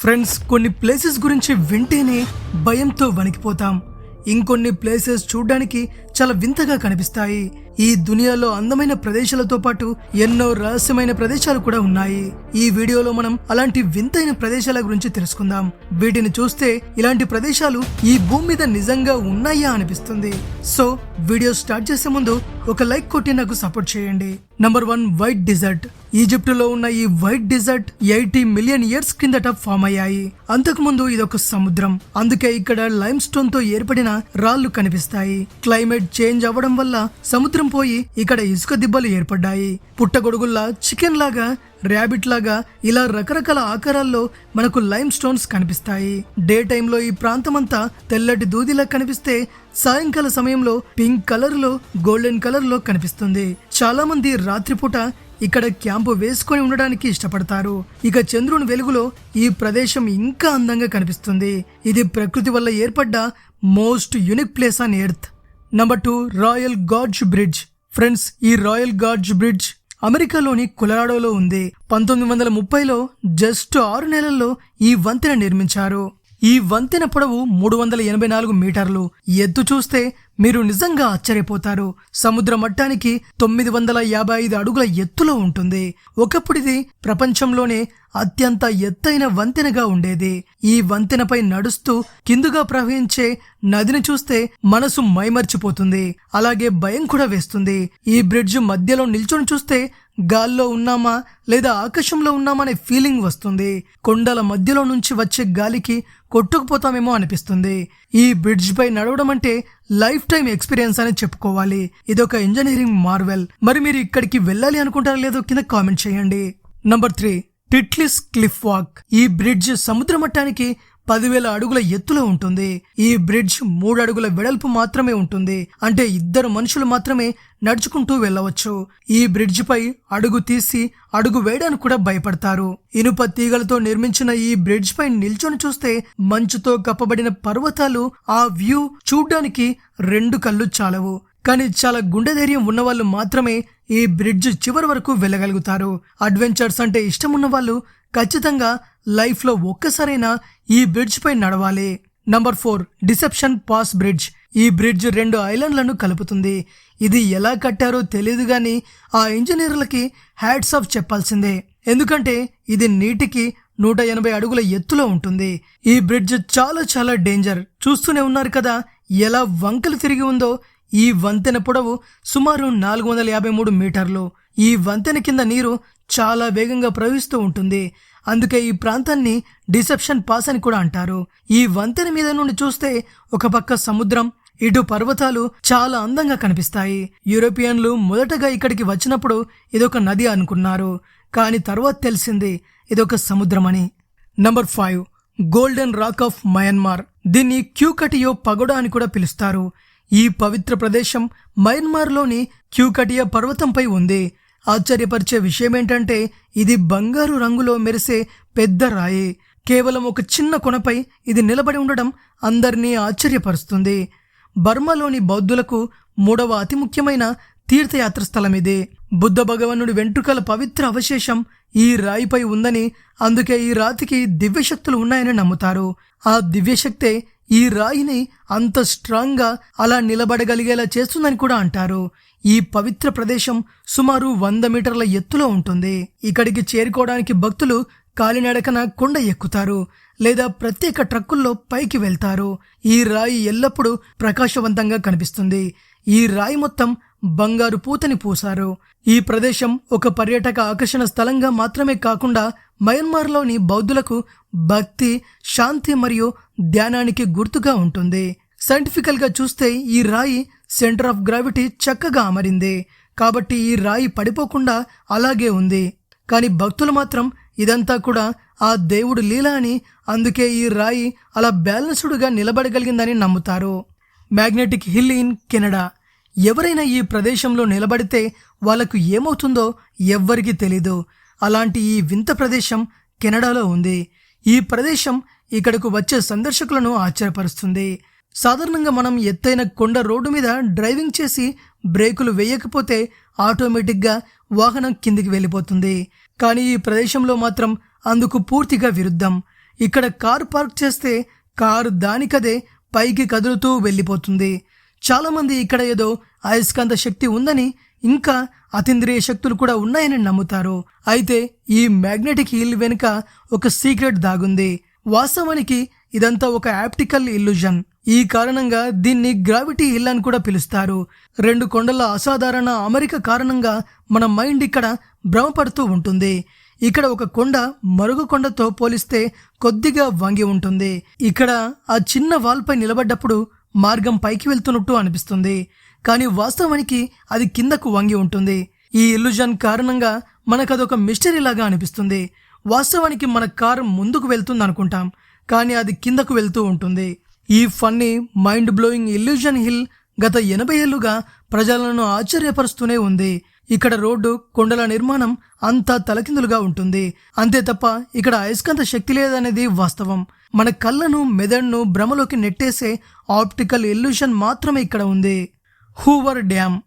Friends కొన్ని places గురించి వింటేనే భయంతో వణికిపోతాం. ఇంకొన్ని ప్లేసెస్ చూడ్డానికి చాలా వింతగా కనిపిస్తాయి. ఈ దునియాలో అందమైన ప్రదేశాలతో పాటు ఎన్నో రహస్యమైన ప్రదేశాలు కూడా ఉన్నాయి. ఈ వీడియోలో మనం అలాంటి వింతైన ప్రదేశాల గురించి తెలుసుకుందాం. వీటిని చూస్తే ఇలాంటి ప్రదేశాలు ఈ భూమి మీద నిజంగా ఉన్నాయా అనిపిస్తుంది. సో వీడియో స్టార్ట్ చేసే ముందు ఒక లైక్ కొట్టి నాకు సపోర్ట్ చేయండి. నంబర్ వన్ వైట్ డిజర్ట్ ఈజిప్ట్లో ఉన్న ఈ white desert eighty million years కిందట ఫామ్ అయ్యాయి. అంతకు ముందు ఇదొక సముద్రం. అందుకే ఇక్కడ లైమ్ స్టోన్తో ఏర్పడిన రాళ్ళు కనిపిస్తాయి. క్లైమేట్ చేంజ్ అవ్వడం వల్ల సముద్రం పోయి ఇక్కడ ఇసుక దిబ్బలు ఏర్పడ్డాయి. పుట్టగొడుగుల్లా చికెన్ లాగా ర్యాబిట్ లాగా ఇలా రకరకాల ఆకారాల్లో మనకు లైమ్ స్టోన్స్ కనిపిస్తాయి. డే టైంలో ఈ ప్రాంతమంతా తెల్లటి దూదిలా కనిపిస్తే సాయంకాల సమయంలో పింక్ కలర్లో గోల్డెన్ కలర్లో కనిపిస్తుంది. చాలా మంది రాత్రిపూట ఇక్కడ క్యాంపు వేసుకొని ఉండడానికి ఇష్టపడతారు. ఇక చంద్రుని వెలుగులో ఈ ప్రదేశం ఇంకా అందంగా కనిపిస్తుంది. ఇది ప్రకృతి వల్ల ఏర్పడ్డ most unique place on earth. Number two royal gorge bridge friends ఈ రాయల్ గార్జ్ బ్రిడ్జ్ అమెరికాలోని కొలరాడోలో ఉంది. పంతొమ్మిది వందల ముప్పైలో జస్ట్ ఆరు నెలల్లో ఈ వంతెన నిర్మించారు. ఈ వంతెన పొడవు మూడు వందల ఎనభై నాలుగు మీటర్లు. ఎత్తు చూస్తే మీరు నిజంగా ఆశ్చర్యపోతారు. సముద్ర మట్టానికి తొమ్మిది వందల యాభై ఐదు అడుగుల ఎత్తులో ఉంటుంది. ఒకప్పుడిది ప్రపంచంలోనే అత్యంత ఎత్తైన వంతెనగా ఉండేది. ఈ వంతెనపై నడుస్తూ కిందుగా ప్రవహించే నదిని చూస్తే మనసు మైమర్చిపోతుంది. అలాగే భయం కూడా వేస్తుంది. ఈ బ్రిడ్జ్ మధ్యలో నిల్చొని చూస్తే గాల్లో ఉన్నామా లేదా ఆకాశంలో ఉన్నామా అనే ఫీలింగ్ వస్తుంది. కొండల మధ్యలో నుంచి వచ్చే గాలికి కొట్టుకుపోతామేమో అనిపిస్తుంది. ఈ బ్రిడ్జ్ పై నడవడం అంటే లైఫ్ టైం ఎక్స్పీరియన్స్ అని చెప్పుకోవాలి. ఇదొక ఇంజనీరింగ్ మార్వెల్. మరి మీరు ఇక్కడికి వెళ్ళాలి అనుకుంటారా లేదో కింద కామెంట్ చేయండి. Number three Titlis cliff walk ఈ బ్రిడ్జ్ సముద్ర మట్టానికి పదివేల అడుగుల ఎత్తులో ఉంటుంది. ఈ బ్రిడ్జ్ మూడు అడుగుల వెడల్పు మాత్రమే ఉంటుంది. అంటే ఇద్దరు మనుషులు మాత్రమే నడుచుకుంటూ వెళ్ళవచ్చు. ఈ బ్రిడ్జ్ పై అడుగు తీసి అడుగు వేయడానికి కూడా భయపడతారు. ఇనుప తీగలతో నిర్మించిన ఈ బ్రిడ్జ్ పై నిల్చొని చూస్తే మంచుతో కప్పబడిన పర్వతాలు ఆ వ్యూ చూడ్డానికి రెండు కళ్ళు చాలవు. కానీ చాలా గుండె ధైర్యం ఉన్నవాళ్ళు మాత్రమే ఈ బ్రిడ్జ్ చివరి వరకు వెళ్ళగలుగుతారు. అడ్వెంచర్స్ అంటే ఇష్టం ఉన్న వాళ్ళు ఖచ్చితంగా లైఫ్లో ఒక్కసారైనా ఈ బ్రిడ్జ్ పై నడవాలి. Number four deception pass bridge. ఈ బ్రిడ్జ్ రెండు ఐలాండ్లను కలుపుతుంది. ఇది ఎలా కట్టారో తెలియదు గాని ఆ ఇంజనీర్లకి హ్యాట్స్ ఆఫ్ చెప్పాల్సిందే. ఎందుకంటే ఇది నీటికి నూట ఎనభై అడుగుల ఎత్తులో ఉంటుంది. ఈ బ్రిడ్జ్ చాలా చాలా డేంజర్. చూస్తూనే ఉన్నారు కదా ఎలా వంకలు తిరిగి ఉందో ఈ వంతెన పొడవు సుమారు నాలుగు వందల యాభై మూడు మీటర్లు. ఈ వంతెన కింద నీరు చాలా వేగంగా ప్రవహిస్తూ ఉంటుంది. అందుకే ఈ ప్రాంతాన్ని డిసెప్షన్ పాస్ అని కూడా అంటారు. ఈ వంతెన మీద నుండి చూస్తే ఒక పక్క సముద్రం ఇటు పర్వతాలు చాలా అందంగా కనిపిస్తాయి. యూరోపియన్లు మొదటగా ఇక్కడికి వచ్చినప్పుడు ఇదొక నది అనుకున్నారు. కానీ తర్వాత తెలిసింది ఇదొక సముద్రమని. Number five golden rock of Myanmar దీన్ని క్యూకటియో పగోడా అని కూడా పిలుస్తారు. ఈ పవిత్ర ప్రదేశం మయన్మార్లోని క్యూకటియా పర్వతంపై ఉంది. ఆశ్చర్యపరిచే విషయం ఏంటంటే ఇది బంగారు రంగులో మెరిసే పెద్ద రాయి. కేవలం ఒక చిన్న కొనపై ఇది నిలబడి ఉండడం అందరినీ ఆశ్చర్యపరుస్తుంది. బర్మాలోని బౌద్ధులకు మూడవ అతి ముఖ్యమైన తీర్థయాత్ర స్థలం ఇది. బుద్ధ భగవానుడి వెంట్రుకల పవిత్ర అవశేషం ఈ రాయిపై ఉందని అందుకే ఈ రాతికి దివ్యశక్తులు ఉన్నాయని నమ్ముతారు. ఆ దివ్యశక్తే ఈ రాయిని అంత స్ట్రాంగ్గా అలా నిలబడగలిగేలా చేస్తుందని కూడా అంటారు. ఈ పవిత్ర ప్రదేశం సుమారు వంద మీటర్ల ఎత్తులో ఉంటుంది. ఇక్కడికి చేరుకోవడానికి భక్తులు కాలినడకన కొండ ఎక్కుతారు లేదా ప్రత్యేక ట్రక్కుల్లో పైకి వెళ్తారు. ఈ రాయి ఎల్లప్పుడూ ప్రకాశవంతంగా కనిపిస్తుంది. ఈ రాయి మొత్తం బంగారు పూతని పూసారు ఈ ప్రదేశం ఒక పర్యాటక ఆకర్షణ స్థలంగా మాత్రమే కాకుండా మయన్మార్లోని బౌద్ధులకు భక్తి శాంతి మరియు ధ్యానానికి గుర్తుగా ఉంటుంది. సైంటిఫికల్గా చూస్తే ఈ రాయి సెంటర్ ఆఫ్ గ్రావిటీ చక్కగా అమరింది. కాబట్టి ఈ రాయి పడిపోకుండా అలాగే ఉంది. కానీ భక్తులు మాత్రం ఇదంతా కూడా ఆ దేవుడు లీల అని అందుకే ఈ రాయి అలా బ్యాలెన్స్డ్గా నిలబడగలిగిందని నమ్ముతారు. Magnetic hill in Canada. ఎవరైనా ఈ ప్రదేశంలో నిలబడితే వాళ్ళకు ఏమవుతుందో ఎవ్వరికీ తెలీదు. అలాంటి ఈ వింత ప్రదేశం కెనడాలో ఉంది. ఈ ప్రదేశం ఇక్కడకు వచ్చే సందర్శకులను ఆశ్చర్యపరుస్తుంది. సాధారణంగా మనం ఎత్తైన కొండ రోడ్డు మీద డ్రైవింగ్ చేసి బ్రేకులు వేయకపోతే ఆటోమేటిక్గా వాహనం కిందికి వెళ్ళిపోతుంది. కానీ ఈ ప్రదేశంలో మాత్రం అందుకు పూర్తిగా విరుద్ధం. ఇక్కడ కారు పార్క్ చేస్తే కారు దానికదే పైకి కదులుతూ వెళ్ళిపోతుంది. చాలామంది ఇక్కడ ఏదో అయస్కాంత శక్తి ఉందని ఇంకా అతీంద్రియ శక్తులు కూడా ఉన్నాయని నమ్ముతారు. అయితే ఈ మ్యాగ్నెటిక్ హీల్ వెనుక ఒక సీక్రెట్ దాగుంది. వాస్తవానికి ఇదంతా ఒక యాప్టికల్ ఇల్యూజన్. ఈ కారణంగా దీన్ని గ్రావిటీ హిల్ అని కూడా పిలుస్తారు. రెండు కొండల అసాధారణ అమరిక కారణంగా మన మైండ్ ఇక్కడ భ్రమపడుతూ ఉంటుంది. ఇక్కడ ఒక కొండ మరొక కొండతో పోలిస్తే కొద్దిగా వంగి ఉంటుంది. ఇక్కడ ఆ చిన్న వాల్పై నిలబడ్డప్పుడు మార్గం పైకి వెళ్తున్నట్టు అనిపిస్తుంది. కానీ వాస్తవానికి అది కిందకు వంగి ఉంటుంది. ఈ ఇల్లుజన్ కారణంగా మనకు అదొక మిస్టరీ లాగా అనిపిస్తుంది. వాస్తవానికి మన కారు ముందుకు వెళ్తుంది అనుకుంటాం కానీ అది కిందకు వెళ్తూ ఉంటుంది. ఈ funny mind blowing illusion hill గత ఎనభై ఏళ్ళుగా ప్రజలను ఆశ్చర్యపరుస్తూనే ఉంది. ఇక్కడ రోడ్డు కొండల నిర్మాణం అంతా తలకిందులుగా ఉంటుంది. అంతే తప్ప ఇక్కడ అయస్కాంత శక్తి లేదనేది వాస్తవం. మన కళ్ళను మెదడును భ్రమలోకి నెట్టేసే ఆప్టికల్ ఇల్యూషన్ మాత్రమే ఇక్కడ ఉంది. Hoover dam.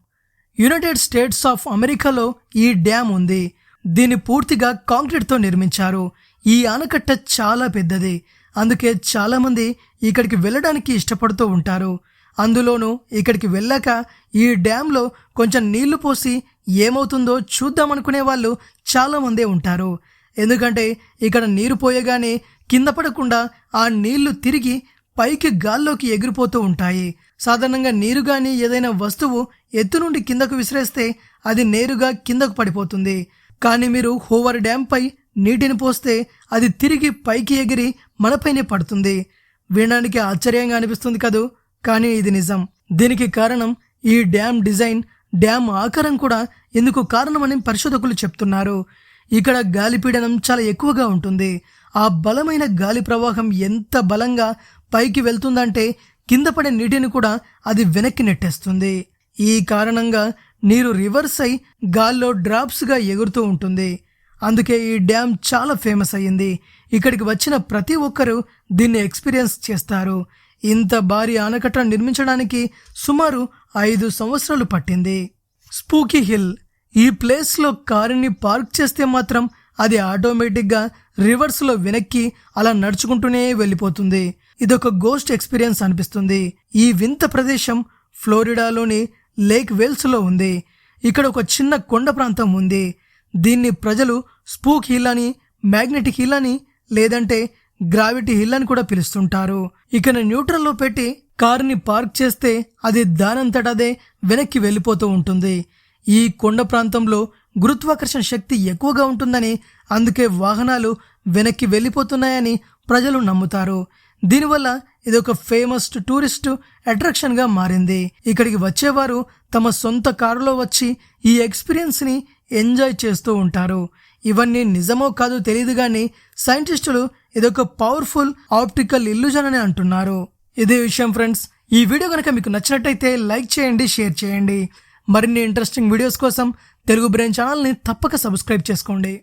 United States of అమెరికాలో ఈ డ్యామ్ ఉంది. దీన్ని పూర్తిగా కాంక్రీట్తో నిర్మించారు. ఈ ఆనకట్ట చాలా పెద్దది. అందుకే చాలామంది ఇక్కడికి వెళ్ళడానికి ఇష్టపడుతూ ఉంటారు. అందులోనూ ఇక్కడికి వెళ్ళాక ఈ డ్యాంలో కొంచెం నీళ్ళు పోసి ఏమవుతుందో చూద్దామనుకునే వాళ్ళు చాలామందే ఉంటారు. ఎందుకంటే ఇక్కడ నీరు పోయగానే కింద పడకుండా ఆ నీళ్ళు తిరిగి పైకి గాల్లోకి ఎగిరిపోతూ ఉంటాయి. సాధారణంగా నీరు కానీ ఏదైనా వస్తువు ఎత్తు నుండి కిందకు విసిరేస్తే అది నేరుగా కిందకు పడిపోతుంది. కానీ మీరు హోవర్ డ్యాంపై నీటిని పోస్తే అది తిరిగి పైకి ఎగిరి మనపైనే పడుతుంది. వినడానికి ఆశ్చర్యంగా అనిపిస్తుంది కదూ? కానీ ఇది నిజం. దీనికి కారణం ఈ డ్యామ్ డిజైన్ డ్యామ్ ఆకారం కూడా ఎందుకు కారణమని పరిశోధకులు చెప్తున్నారు. ఇక్కడ గాలిపీడనం చాలా ఎక్కువగా ఉంటుంది. ఆ బలమైన గాలి ప్రవాహం ఎంత బలంగా పైకి వెళ్తుందంటే కింద పడే నీటిని కూడా అది వెనక్కి నెట్టేస్తుంది. ఈ కారణంగా నీరు రివర్స్ అయి గాల్లో డ్రాప్స్గా ఎగురుతూ ఉంటుంది. అందుకే ఈ డ్యామ్ చాలా ఫేమస్ అయ్యింది. ఇక్కడికి వచ్చిన ప్రతి ఒక్కరూ దీన్ని ఎక్స్పీరియన్స్ చేస్తారు. ఇంత భారీ ఆనకట్ట నిర్మించడానికి సుమారు ఐదు సంవత్సరాలు పట్టింది. Spooky hill. ఈ ప్లేస్లో కారుని పార్క్ చేస్తే మాత్రం అది ఆటోమేటిక్గా రివర్స్లో వెనక్కి అలా నడుచుకుంటూనే వెళ్ళిపోతుంది. ఇదొక గోస్ట్ ఎక్స్పీరియన్స్ అనిపిస్తుంది. ఈ వింత ప్రదేశం ఫ్లోరిడాలోని లేక్ వేల్స్లో ఉంది. ఇక్కడ ఒక చిన్న కొండ ప్రాంతం ఉంది. దీన్ని ప్రజలు స్పూక్ హిల్ అని మ్యాగ్నెటిక్ హిల్ అని లేదంటే గ్రావిటీ హిల్ అని కూడా పిలుస్తుంటారు. ఇక న్యూట్రల్లో పెట్టి కారుని పార్క్ చేస్తే అది దానంతటదే వెనక్కి వెళ్ళిపోతూ ఉంటుంది. ఈ కొండ ప్రాంతంలో గురుత్వాకర్షణ శక్తి ఎక్కువగా ఉంటుందని అందుకే వాహనాలు వెనక్కి వెళ్ళిపోతున్నాయని ప్రజలు నమ్ముతారు. దీనివల్ల ఇది ఒక ఫేమస్ టూరిస్ట్ అట్రాక్షన్గా మారింది. ఇక్కడికి వచ్చేవారు తమ సొంత కారులో వచ్చి ఈ ఎక్స్పీరియన్స్ని ఎంజాయ్ చేస్తూ ఉంటారు. ఇవన్నీ నిజమో కాదో తెలియదు కానీ సైంటిస్టులు ఇదొక పవర్ఫుల్ ఆప్టికల్ ఇల్లుజన్ అని అంటున్నారు. ఇదే విషయం ఫ్రెండ్స్. ఈ వీడియో కనుక మీకు నచ్చినట్టయితే లైక్ చేయండి షేర్ చేయండి. మరిన్ని ఇంట్రెస్టింగ్ వీడియోస్ కోసం తెలుగు బ్రెయిన్ ఛానల్ని తప్పక సబ్స్క్రైబ్ చేసుకోండి.